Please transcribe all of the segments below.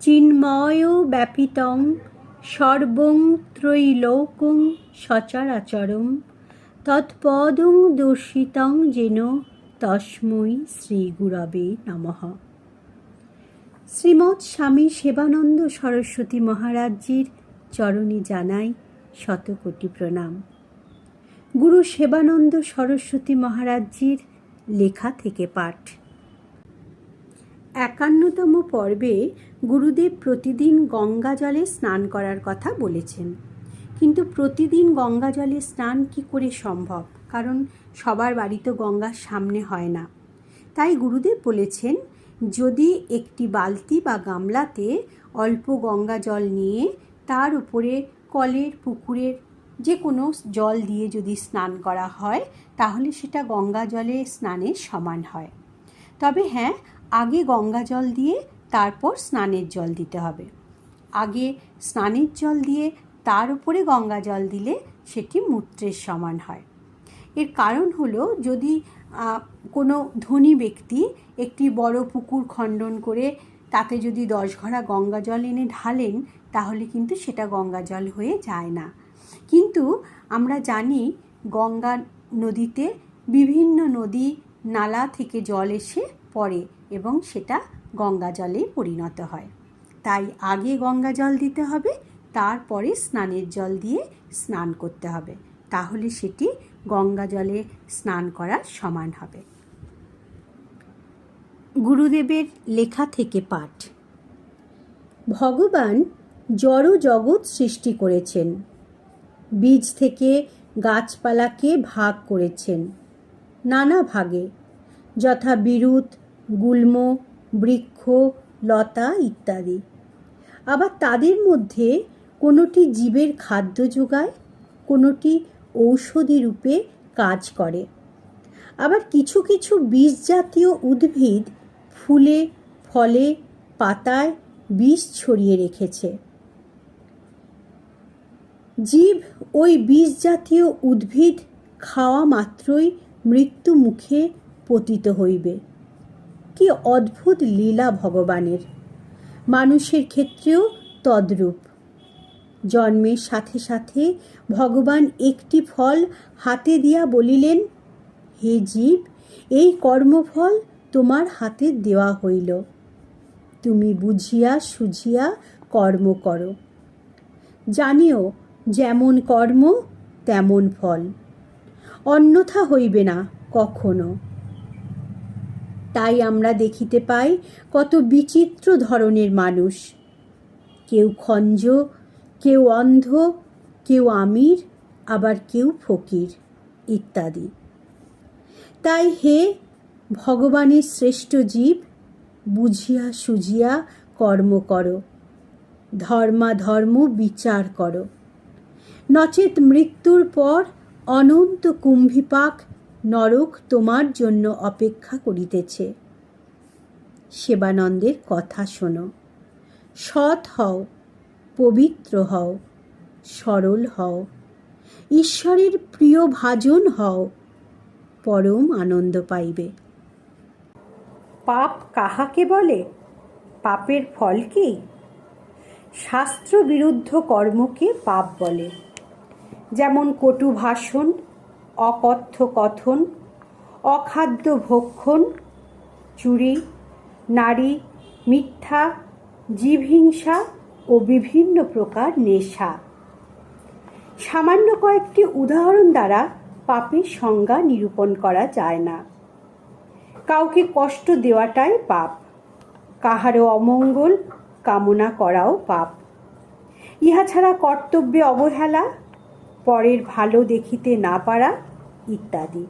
চিন্ময় ব্যাপিতং সর্বং ত্রৈলোকং সচরাচরম তৎপদং দর্শিতং যেন তস্মৈ শ্রীগুরবে নমঃ। শ্রীমৎ স্বামী সেবানন্দ সরস্বতী মহারাজজির চরণে জানাই শতকোটি প্রণাম। গুরু সেবানন্দ সরস্বতী মহারাজজির লেখা থেকে পাঠ। একান্নতম পর্বে গুরুদেব প্রতিদিন গঙ্গা জলে স্নান করার কথা বলেছেন। কিন্তু প্রতিদিন গঙ্গা জলে স্নান কি করে সম্ভব? কারণ সবার বাড়ি তো গঙ্গার সামনে হয় না। তাই গুরুদেব বলেছেন, যদি একটি বালতি বা গামলাতে অল্প গঙ্গা জল নিয়ে তার উপরে কলের, পুকুরের যে কোনো জল দিয়ে যদি স্নান করা হয়, তাহলে সেটা গঙ্গা জলে স্নানের সমান হয়। তবে হ্যাঁ আগে গঙ্গা জল দিয়ে তারপর স্নানের জল দিতে হবে। আগে স্নানের জল দিয়ে তার উপরে গঙ্গা জল দিলে সেটি মূত্রের সমান হয়। এর কারণ হলো যদি কোনো ধনী ব্যক্তি একটি বড় পুকুর খণ্ডন করে তাতে যদি দশ ঘড়া গঙ্গা জল এনে ঢালেন, তাহলে কিন্তু সেটা গঙ্গা জল হয়ে যায় না। কিন্তু আমরা জানি গঙ্গা নদীতে বিভিন্ন নদী, নালা থেকে জল এসে পড়ে। এবং সেটা গঙ্গা জলে পরিণত হয়। তাই আগে গঙ্গা জল দিতে হবে, তারপরে স্নানের জল দিয়ে স্নান করতে হবে। তাহলে সেটি গঙ্গা জলে স্নান করার সমান হবে। গুরুদেবের লেখা থেকে পাঠ। ভগবান জড় জগৎ সৃষ্টি করেছেন। বীজ থেকে গাছপালাকে ভাগ করেছেন। নানা ভাগে, যথা বিরুৎ গুল্ম, বৃক্ষ, লতা ইত্যাদি। আবার তাদের মধ্যে কোনোটি জীবের খাদ্য যোগায়, কোনোটি ঔষধি রূপে কাজ করে। আবার কিছু কিছু বীজ জাতীয় উদ্ভিদ ফুলে, ফলে, পাতায় বিষ ছড়িয়ে রেখেছে। জীব ওই বীজ জাতীয় উদ্ভিদ খাওয়া মাত্রই মৃত্যু মুখে পতিত হইবে। কি অদ্ভুত লীলা ভগবানের। মানুষের ক্ষেত্রেও তদ্রূপ। জন্মের সাথে সাথে ভগবান একটি ফল হাতে দিয়া বলিলেন, হে জীব, এই কর্মফল তোমার হাতে দেওয়া হইল। তুমি বুঝিয়া সুঝিয়া কর্ম করো। জানিও, যেমন কর্ম, তেমন ফল। অন্যথা হইবে না কখনো। তাই আমরা দেখিতে পাই কত বিচিত্র ধরনের মানুষ। কেউ খঞ্জ, কেউ অন্ধ, কেউ আমির, আবার কেউ ফকির ইত্যাদি। তাই হে ভগবানের শ্রেষ্ঠ জীব, বুঝিয়া সুজিয়া কর্ম করো, ধর্মাধর্ম বিচার করো। নচেত মৃত্যুর পর অনন্ত কুম্ভিপাক নরক তোমার জন্য অপেক্ষা করিতেছে। সেবানন্দের কথা শোনো। সৎ হও, পবিত্র হও, সরল হও, ঈশ্বরের প্রিয় ভাজন হও, পরম আনন্দ পাইবে। পাপ কাহাকে বলে? পাপের ফল কি? শাস্ত্র বিরুদ্ধ কর্মকে পাপ বলে। যেমন কটু ভাষণ অকথ্য কথন অখাদ্য ভক্ষণ চুরি, নারী, মিথ্যা, জীবহিংসা ও বিভিন্ন প্রকার নেশা। সামান্য কয়েকটি উদাহরণ দ্বারা পাপের সংজ্ঞা নিরূপণ করা যায় না। কাউকে কষ্ট দেওয়াটাই পাপ। কাহারও অমঙ্গল কামনা করাও পাপ। ইহা ছাড়া কর্তব্যে অবহেলা পরের ভালো দেখিতে না পারা ইত্যাদি।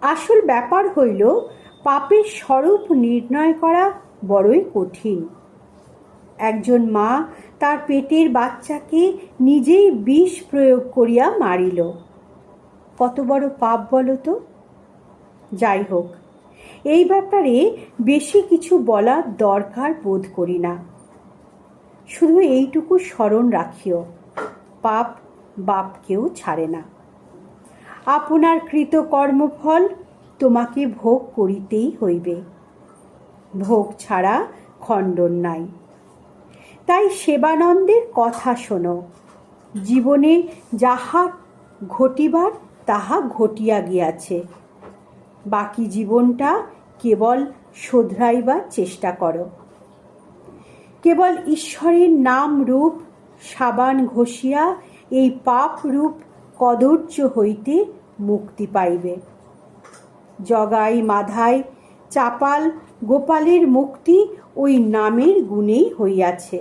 আসল ব্যাপার হইল, পাপের স্বরূপ নির্ণয় করা বড়ই কঠিন। একজন মা তার পেটের বাচ্চাকে নিজেই বিষ প্রয়োগ করিয়া মারিল। কত বড় পাপ বলো তো? যাই হোক, এই ব্যাপারে বেশি কিছু বলার দরকার বোধ করি না। শুধু এইটুকু স্মরণ রাখিও। পাপ বাপকেও ছাড়ে না। আপনার কৃত কর্মফল তোমাকে ভোগ করিতেই হইবে। ভোগ ছাড়া খণ্ডন নাই। তাই সেবানন্দের কথা শোনো। জীবনে যাহা ঘটিবার, তাহা ঘটিয়া গিয়াছে। বাকি জীবনটা কেবল শোধরাইবার চেষ্টা করো। কেবল ঈশ্বরের নাম রূপ সাবান ঘষিয়া এই পাপ রূপ কদর্য হইতে মুক্তি পাইবে। জগাই মাধাই চাপাল গোপালের মুক্তি ওই নামের গুণেই হইয়াছে।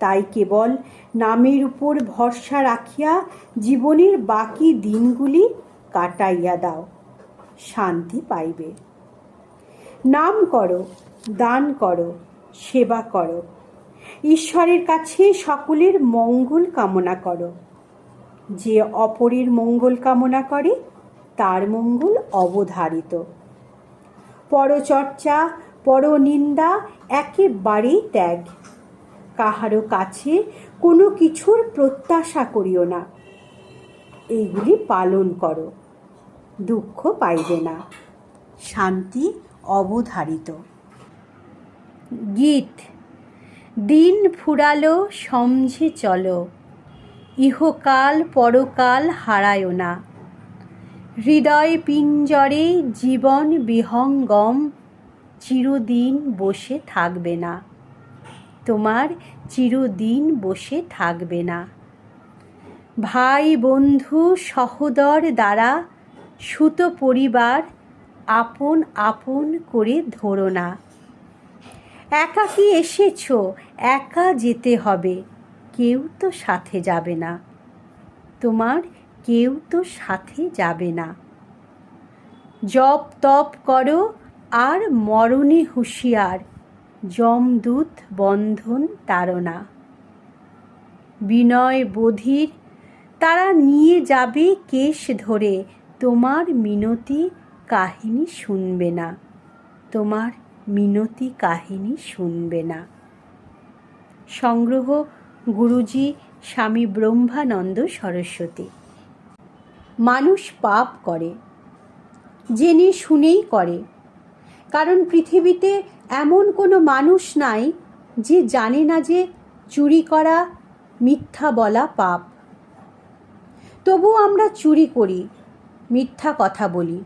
তাই কেবল নামের উপর ভরসা রাখিয়া জীবনের বাকি দিনগুলি কাটাইয়া দাও, শান্তি পাইবে। নাম করো, দান করো, সেবা করো। ঈশ্বরের কাছে সকলের মঙ্গল কামনা করো। যে অপরের মঙ্গল কামনা করে, তার মঙ্গল অবধারিত। পরচর্চা, পরনিন্দা একেবারেই ত্যাগ। কাহারও কাছে কোনো কিছুর প্রত্যাশা করিও না। এইগুলি পালন করো। দুঃখ পাইবে না। শান্তি অবধারিত। গীত দিন ফুরালো, সমঝে চলো। ইহকাল পরকাল হারায়ও না। হৃদয় পিঞ্জরে জীবন বিহঙ্গম, চিরদিন বসে থাকবে না। তোমার চিরদিন বসে থাকবে না। ভাই বন্ধু সহোদর দ্বারা সুত পরিবার আপন আপন করে ধরো না। একাকি এসেছ? একা যেতে হবে। কেউ তো সাথে যাবে না। তোমার কেউ তো সাথে যাবে না। জপ তপ করো আর মরণে হুঁশিয়ার। যমদূত বন্ধন তাড়না। বিনয় বধির, তারা নিয়ে যাবে কেশ ধরে। তোমার মিনতি কাহিনী শুনবে না। তোমার মিনতি কাহিনী শুনবে না। সংগ্রহ গুরুজি স্বামী ব্রহ্মানন্দ সরস্বতী। মানুষ পাপ করে, জেনে শুনেই করে। কারণ পৃথিবীতে এমন কোনো মানুষ নাই যে জানে না যে চুরি করা মিথ্যা বলা পাপ। তবু আমরা চুরি করি, মিথ্যা কথা বলি।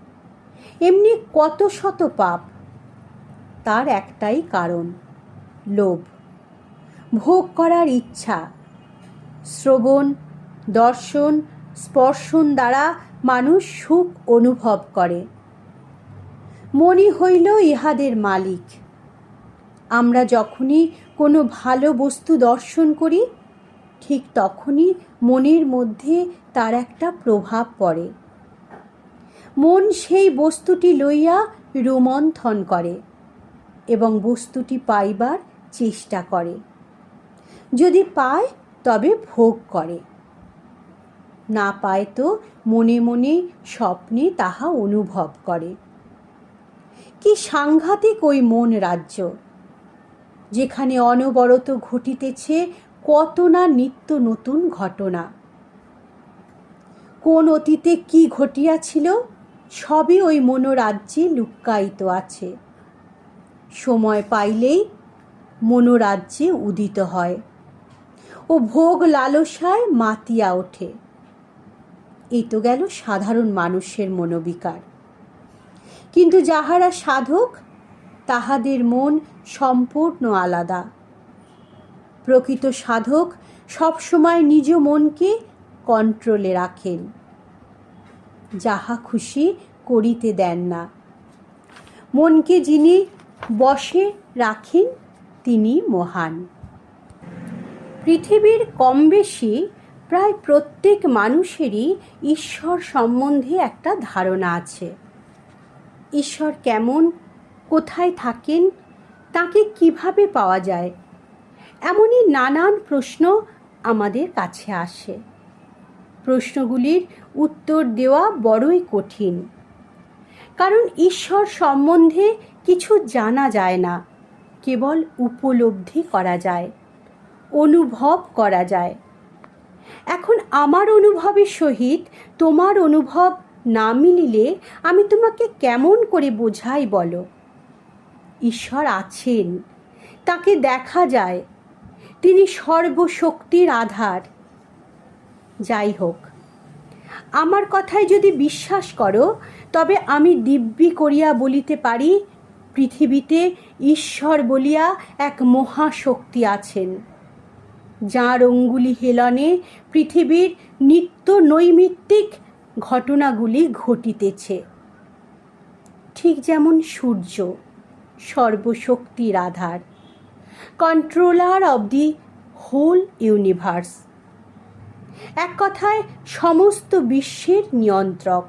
এমনি কত শত পাপ। তার একটাই কারণ, লোভ। ভোগ করার ইচ্ছা। শ্রবণ, দর্শন, স্পর্শন দ্বারা মানুষ সুখ অনুভব করে। মনি হইল ইহাদের মালিক। আমরা যখনই কোনো ভালো বস্তু দর্শন করি, ঠিক তখনই মনের মধ্যে তার একটা প্রভাব পড়ে। মন সেই বস্তুটি লইয়া রোমন্থন করে। এবং বস্তুটি পাইবার চেষ্টা করে। যদি পায়, তবে ভোগ করে। না পায় তো মনে মনে স্বপ্নে তাহা অনুভব করে। কি সাংঘাতিক ওই মন রাজ্য, যেখানে অনবরত ঘটিতেছে কত না নিত্য নতুন ঘটনা। কোন অতীতে কি ঘটিয়াছিল, সবই ওই মনোরাজ্যে লুক্কায়িত আছে। সময় পাইলেই মনোরাজ্যে উদিত হয় ও ভোগ লালসায় মাতিয়া ওঠে। এই তো গেল সাধারণ মানুষের মনোবিকার। কিন্তু যাহারা সাধক, তাহাদের মন সম্পূর্ণ আলাদা। প্রকৃত সাধক সবসময় নিজ মনকে কন্ট্রোলে রাখেন। যাহা খুশি করিতে দেন না। মনকে যিনি বসে রাখেন তিনি মহান। পৃথিবীর কম বেশি প্রায় প্রত্যেক মানুষেরই ঈশ্বর সম্বন্ধে একটা ধারণা আছে। ঈশ্বর কেমন, কোথায় থাকেন, তাকে কীভাবে পাওয়া যায়, এমনই নানান প্রশ্ন আমাদের কাছে আসে। প্রশ্নগুলির উত্তর দেওয়া বড়ই কঠিন। কারণ ঈশ্বর সম্বন্ধে কিছু জানা যায় না, কেবল উপলব্ধি করা যায়, অনুভব করা যায়। এখন আমার অনুভবের সহিত তোমার অনুভব না মিলিলে আমি তোমাকে কেমন করে বোঝাই বলো? ঈশ্বর আছেন, তাকে দেখা যায়, তিনি সর্বশক্তির আধার। যাই হোক, আমার কথায় যদি বিশ্বাস করো, তবে আমি দিব্যি করিয়া বলিতে পারি পৃথিবীতে ঈশ্বর বলিয়া এক মহাশক্তি আছেন, যাঁর অঙ্গুলি হেলনে পৃথিবীর নিত্য নৈমিত্তিক ঘটনাগুলি ঘটিতেছে। ঠিক যেমন সূর্য, সর্বশক্তির আধার, controller of the whole universe. এক কথায়, সমস্ত বিশ্বের নিয়ন্ত্রক।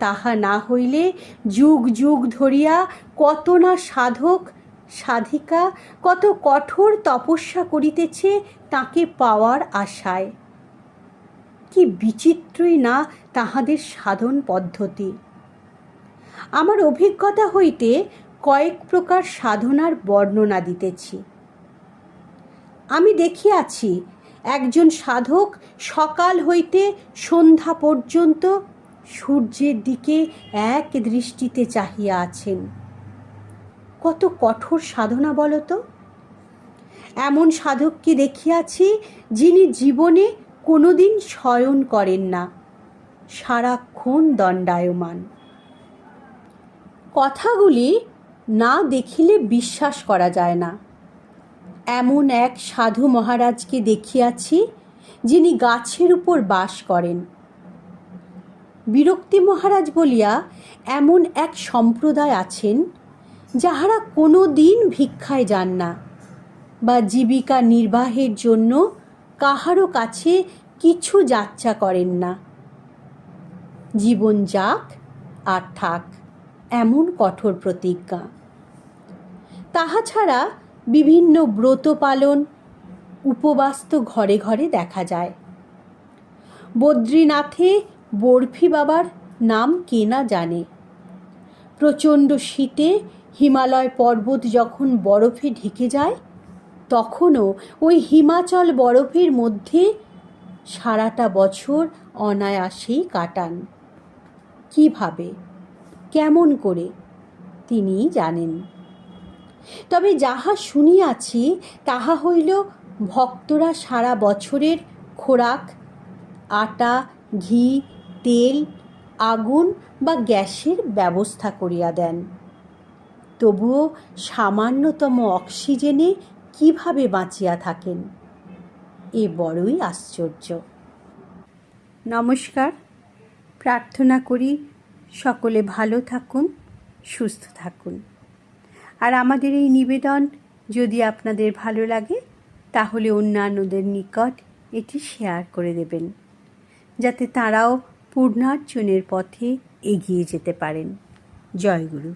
তাহা না হইলে যুগ যুগ ধরিয়া কত না সাধক, সাধিকা, কত কঠোর তপস্যা করিতেছে তাকে পাওয়ার আশায়। কি বিচিত্রই না তাহাদের সাধন পদ্ধতি। আমার অভিজ্ঞতা হইতে কয়েক প্রকার সাধনার বর্ণনা দিতেছি। আমি দেখিয়াছি, একজন সাধক সকাল হইতে সন্ধ্যা পর্যন্ত সূর্যের দিকে এক দৃষ্টিতে চাহিয়া আছেন। কত কঠোর সাধনা বলতো এমন সাধককে দেখিয়াছি যিনি জীবনে কোনোদিন শয়ন করেন না। সারাক্ষণ দণ্ডায়মান। কথাগুলি না দেখিলে বিশ্বাস করা যায় না। এমন এক সাধু মহারাজকে দেখিয়াছি যিনি গাছের উপর বাস করেন। বিরক্তি মহারাজ বলিয়া, এমন এক সম্প্রদায় আছেন যাহারা কোনো দিন ভিক্ষায় যান না বা জীবিকা নির্বাহের জন্য কাহারও কাছে কিছু যাচ্চা করেন না। জীবন যাক আর থাক, এমন কঠোর প্রতিজ্ঞা। তাহা ছাড়া বিভিন্ন ব্রত পালন, উপবাস তো ঘরে ঘরে দেখা যায়। বদ্রীনাথে বরফি বাবার নাম কে না জানে। প্রচণ্ড শীতে হিমালয় পর্বত যখন বরফে ঢেকে যায়, তখনও ওই হিমাচল বরফের মধ্যে সারাটা বছর অনায়াসেই কাটান। কীভাবে কেমন করে? তিনি জানেন। তবে যাহা শুনিয়াছি, তাহা হইল ভক্তরা সারা বছরের খোরাক, আটা, ঘি তেল, আগুন বা গ্যাসের ব্যবস্থা করিয়া দেন। তবুও সামান্যতম অক্সিজেনে কীভাবে বাঁচিয়া থাকেন, এ বড়ই আশ্চর্য। নমস্কার, প্রার্থনা করি সকলে ভালো থাকুন, সুস্থ থাকুন। আর আমাদের এই নিবেদন যদি আপনাদের ভালো লাগে, তাহলে অন্যান্যদের নিকট এটি শেয়ার করে দেবেন, যাতে তারাও পূর্ণার্জনের পথে এগিয়ে যেতে পারেন। জয়গুরু